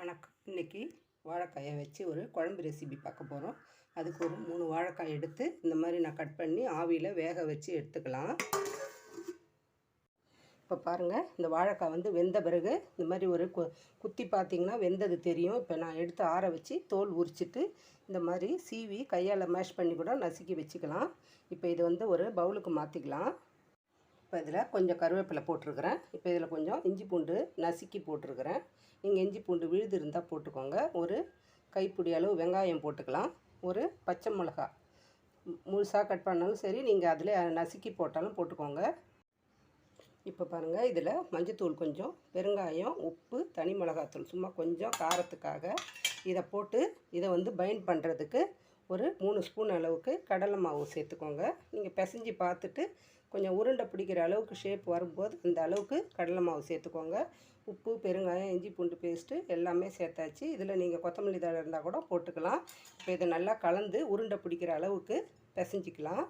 வணக்கம். இன்றைக்கி வாழைக்காயை வச்சு ஒரு குழம்பு ரெசிபி பார்க்க போகிறோம் அதுக்கு ஒரு மூணு வாழைக்காய் எடுத்து இந்த மாதிரி நான் கட் பண்ணி ஆவியில் வேக வச்சு எடுத்துக்கலாம். இப்போ பாருங்கள் இந்த வாழைக்காய் வந்து வெந்த பிறகு இந்த மாதிரி ஒரு கு குத்தி பார்த்தீங்கன்னா வெந்தது தெரியும். இப்போ நான் எடுத்து ஆற வச்சு தோல் உரிச்சிட்டு இந்த மாதிரி சீவி கையால் மேஷ் பண்ணி கூட நசுக்கி வச்சுக்கலாம். இப்போ இது வந்து ஒரு பவுலுக்கு மாற்றிக்கலாம் இப்போ இதில் கொஞ்சம் கருவேப்பிலை போட்டிருக்கிறேன். இப்போ இதில் கொஞ்சம் இஞ்சி பூண்டு நசுக்கி போட்டிருக்கிறேன். நீங்கள் இஞ்சி பூண்டு விழுது இருந்தால் போட்டுக்கோங்க. ஒரு கைப்பிடி அளவு வெங்காயம் போட்டுக்கலாம். ஒரு பச்சை மிளகா முழுசாக கட் பண்ணாலும் சரி நீங்கள் அதில் நசுக்கி போட்டாலும் போட்டுக்கோங்க. இப்போ பாருங்கள் இதில் மஞ்சத்தூள் கொஞ்சம் பெருங்காயம் உப்பு தனி மிளகாத்தூள். சும்மா கொஞ்சம் காரத்துக்காக இதை போட்டு இதை வந்து பைண்ட் பண்ணுறதுக்கு ஒரு மூணு ஸ்பூன் அளவுக்கு கடலை மாவு சேர்த்துக்கோங்க. நீங்கள் பிசைஞ்சு பார்த்துட்டு கொஞ்சம் உருண்டை பிடிக்கிற அளவுக்கு ஷேப் வரும்போது அந்த அளவுக்கு கடலை மாவு சேர்த்துக்கோங்க. உப்பு பெருங்காயம் இஞ்சி பூண்டு பேஸ்ட்டு எல்லாமே சேர்த்தாச்சு. இதில் நீங்கள் கொத்தமல்லி தழை இருந்தால் கூட போட்டுக்கலாம். இப்போ இதை நல்லா கலந்து உருண்டை பிடிக்கிற அளவுக்கு பிசைஞ்சிக்கலாம்.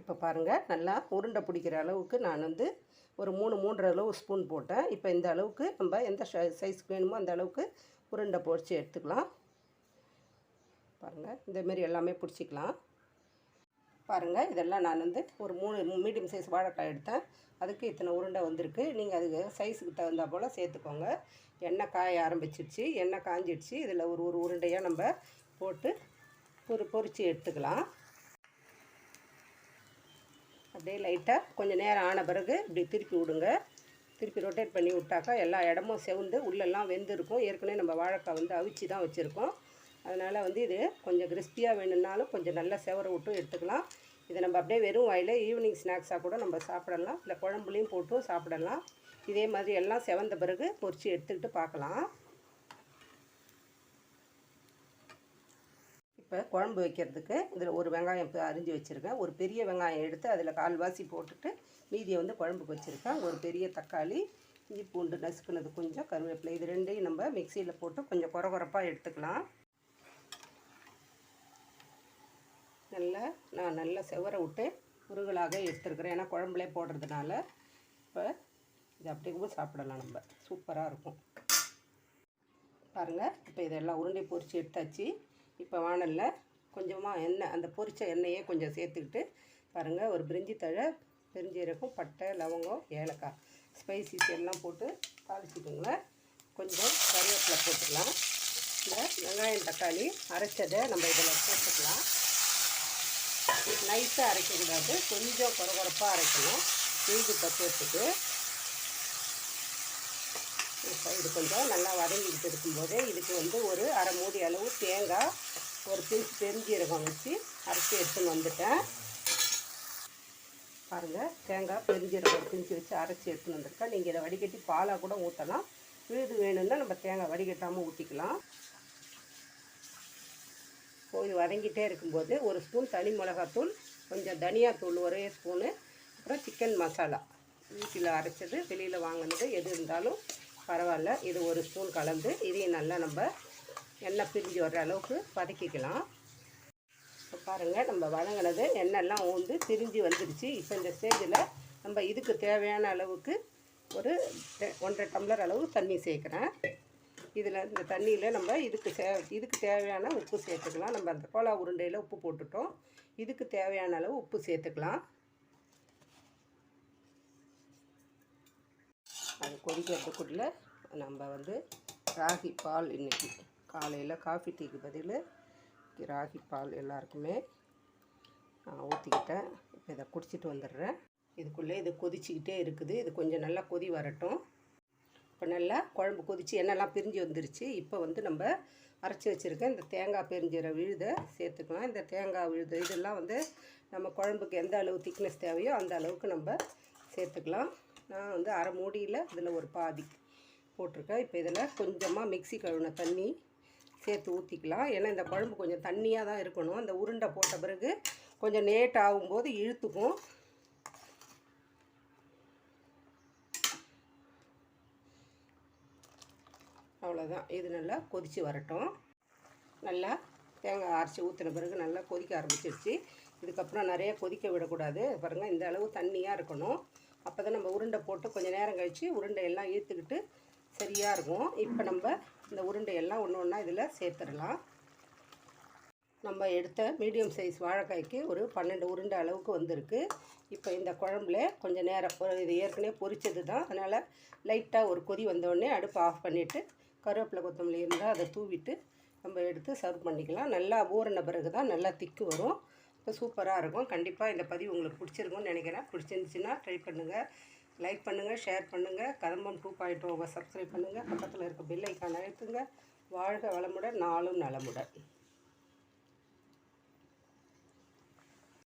இப்போ பாருங்கள் நல்லா உருண்டை பிடிக்கிற அளவுக்கு நான் வந்து ஒரு மூணு மூன்றரை அளவு ஸ்பூன் போட்டேன். இப்போ இந்த அளவுக்கு நம்ம எந்த சைஸ்க்கு வேணுமோ அந்த அளவுக்கு உருண்டை பொடிச்சு எடுத்துக்கலாம். பாருங்கள் இந்தமாரி எல்லாமே பிடிச்சிக்கலாம். பாருங்கள் இதெல்லாம் நான் வந்து ஒரு மூணு மீடியம் சைஸ் வாழைக்காய் எடுத்தேன். அதுக்கு இத்தனை உருண்டை வந்திருக்கு. நீங்கள் அதுக்கு சைஸுக்கு தகுந்தா போல் சேர்த்துக்கோங்க. எண்ணெய் காய ஆரம்பிச்சிருச்சு எண்ணெய் காஞ்சிடுச்சு இதில் ஒரு ஒரு உருண்டையாக நம்ம போட்டு ஒரு பொரித்து எடுத்துக்கலாம். அப்படியே லைட்டாக கொஞ்சம் நேரம் ஆன பிறகு இப்படி திருப்பி விடுங்க. திருப்பி ரொட்டேட் பண்ணி விட்டாக்கா எல்லா இடமும் செவந்து உள்ளெல்லாம் வெந்திருக்கும். ஏற்கனவே நம்ம வாழைக்காய் வந்து அவிச்சு தான் வச்சுருக்கோம். அதனால் வந்து இது கொஞ்சம் கிறிஸ்பியாக வேணும்னாலும் கொஞ்சம் நல்லா செவர விட்டும் எடுத்துக்கலாம். இதை நம்ம அப்படியே வெறும் வாயில் ஈவினிங் ஸ்நாக்ஸாக கூட நம்ம சாப்பிடலாம். இல்லை குழம்புலையும் போட்டும் சாப்பிடலாம். இதே மாதிரி எல்லாம் செவந்த பிறகு பொறிச்சு எடுத்துக்கிட்டு பார்க்கலாம். இப்போ குழம்பு வைக்கிறதுக்கு இதில் ஒரு வெங்காயம் இப்போ அரிஞ்சு வச்சுருக்கேன். ஒரு பெரிய வெங்காயம் எடுத்து அதில் கால்வாசி போட்டுட்டு மீதியை வந்து குழம்புக்கு வச்சுருக்கேன். ஒரு பெரிய தக்காளி இஞ்சி பூண்டு நசுக்குனது கொஞ்சம் கருவேப்பிலை இது ரெண்டையும் நம்ம மிக்சியில் போட்டு கொஞ்சம் குறகுறப்பாக எடுத்துக்கலாம். நல்லா நான் நல்லா செவர விட்டு உருகலாக எடுத்துருக்குறேன். ஏன்னா குழம்புலே போடுறதுனால இப்போ இது அப்படியே சாப்பிடலாம் நம்ம. சூப்பராக இருக்கும். பாருங்கள் இப்போ இதெல்லாம் உருண்டை பொரித்து எடுத்தாச்சு. இப்போ வானலில் கொஞ்சமாக எண்ணெய் அந்த பொரித்த எண்ணெயே கொஞ்சம் சேர்த்துக்கிட்டு பாருங்கள் ஒரு பிரிஞ்சி தழை பெருஞ்சீரகம் பட்டை லவங்கம் ஏலக்காய் ஸ்பைசிஸ் எல்லாம் போட்டு தாளிச்சிட்டுங்க கொஞ்சம் கருவேப்பிலை போட்டுக்கலாம். இந்த வெங்காயம் தக்காளி அரைச்சதை நம்ம இதில் போட்டுக்கலாம். நைஸாக அரைக்கக்கூடாது. கொஞ்சம் குறகுறப்பாக அரைக்கணும். மீது பக்குவத்துக்கு. இப்போ இது கொஞ்சம் நல்லா வதங்கிக்கிட்டு இருக்கும்போது இதுக்கு வந்து ஒரு அரை மூடி அளவு தேங்காய் ஒரு பிஞ்சு பெருஞ்சீரகம் வச்சு அரைச்சி எடுத்துன்னு வந்துட்டேன். பாருங்கள் தேங்காய் பெருஞ்சீரகம் பிஞ்சு வச்சு அரைச்சி எடுத்துன்னு வந்திருக்கேன். நீங்கள் இதை வடிகட்டி பாலாக கூட ஊற்றலாம் விழுது வேணும்னா நம்ம தேங்காய் வடிகட்டாமல் ஊற்றிக்கலாம் போய் வதங்கிட்டே இருக்கும்போது ஒரு ஸ்பூன் தனி மிளகாத்தூள் கொஞ்சம் தனியாத்தூள் ஒரே ஸ்பூனு அப்புறம் சிக்கன் மசாலா வீட்டில் அரைச்சது வெளியில் வாங்கினது எது இருந்தாலும் பரவாயில்ல. இது ஒரு ஸ்பூன் கலந்து இதையும் நல்லா நம்ம எண்ணெய் பிரிஞ்சு வர்ற அளவுக்கு வதக்கிக்கலாம். இப்போ பாருங்கள் நம்ம வதங்கினது எண்ணெய்லாம் ஊந்து பிரிஞ்சு வந்துடுச்சு இப்போ இந்த ஸ்டேஜில் நம்ம இதுக்கு தேவையான அளவுக்கு ஒரு ஒன்றரை டம்ளர் அளவு தண்ணி சேர்க்குறேன். இதில் இந்த தண்ணியில் நம்ம இதுக்கு சே இதுக்கு தேவையான உப்பு சேர்த்துக்கலாம். நம்ம அந்த கோலா உருண்டையில் உப்பு போட்டுட்டோம். இதுக்கு தேவையான அளவு உப்பு சேர்த்துக்கலாம். அது கொதிக்கிறதுக்குள்ள நம்ம வந்து ராகி பால் இன்றைக்கி காலையில் காஃபி டீக்கு பதில் ராகி பால் எல்லாருக்குமே நான் ஊற்றிக்கிட்டேன் இப்போ இதை குடிச்சிட்டு வந்துடுறேன். இதுக்குள்ளே இது கொதிச்சிக்கிட்டே இருக்குது. இது கொஞ்சம் நல்லா கொதி வரட்டும். இப்போ நல்லா குழம்பு கொதித்து எண்ணெய்லாம் பிரிஞ்சு வந்துருச்சு. இப்போ வந்து நம்ம அரைச்சி வச்சுருக்க இந்த தேங்காய் பெருஞ்சிற விழுதை சேர்த்துக்கலாம். இந்த தேங்காய் விழுது இதெல்லாம் வந்து நம்ம குழம்புக்கு எந்த அளவு திக்னஸ் தேவையோ அந்த அளவுக்கு நம்ம சேர்த்துக்கலாம். நான் வந்து அரை மூடியில் இதில் ஒரு பாதி போட்டிருக்கேன். இப்போ இதில் கொஞ்சமாக மிக்சி கழுவின தண்ணி சேர்த்து ஊற்றிக்கலாம் ஏன்னா இந்த குழம்பு கொஞ்சம் தண்ணியாக தான் இருக்கணும். அந்த உருண்டை போட்ட பிறகு கொஞ்சம் நேட் ஆகும்போது இழுத்துக்கும். அவ்வளோதான் இது நல்லா கொதித்து வரட்டும். நல்லா தேங்காய் அரைச்சி ஊற்றின பிறகு நல்லா கொதிக்க ஆரம்பிச்சிருச்சு. இதுக்கப்புறம் நிறைய கொதிக்க விடக்கூடாது. பாருங்கள் இந்த அளவு தண்ணியாக இருக்கணும். அப்போ தான் நம்ம உருண்டை போட்டு கொஞ்சம் நேரம் கழித்து உருண்டை எல்லாம் ஈர்த்துக்கிட்டு சரியாக இருக்கும். இப்போ நம்ம இந்த உருண்டையெல்லாம் ஒன்று ஒன்றா இதில் சேர்த்துடலாம். நம்ம எடுத்த மீடியம் சைஸ் வாழைக்காய்க்கு ஒரு பன்னெண்டு உருண்டை அளவுக்கு வந்திருக்கு. இப்போ இந்த குழம்புல கொஞ்சம் நேரம் ஒரு இது ஏற்கனவே பொரிச்சது தான் அதனால் லைட்டாக ஒரு கொதி வந்தோடனே அடுப்பு ஆஃப் பண்ணிவிட்டு கருவேப்பிலை கொத்தமல்லி இருந்தால் அதை தூவிட்டு நம்ம எடுத்து சர்வ் பண்ணிக்கலாம். நல்லா ஊறின பிறகு தான் நல்லா திக்கு வரும். இப்போ சூப்பராக இருக்கும். கண்டிப்பாக இந்த பதிவு உங்களுக்கு பிடிச்சிருக்கும்னு நினைக்கிறேன். பிடிச்சிருந்துச்சின்னா ட்ரை பண்ணுங்கள் லைக் பண்ணுங்கள் ஷேர் பண்ணுங்கள் Kadambam two point over subscribe பண்ணுங்கள் பக்கத்தில் இருக்க பெல் ஐக்கான் அழுத்துங்க. வாழ்க வளமுடன் நாளும் நலமுடன்.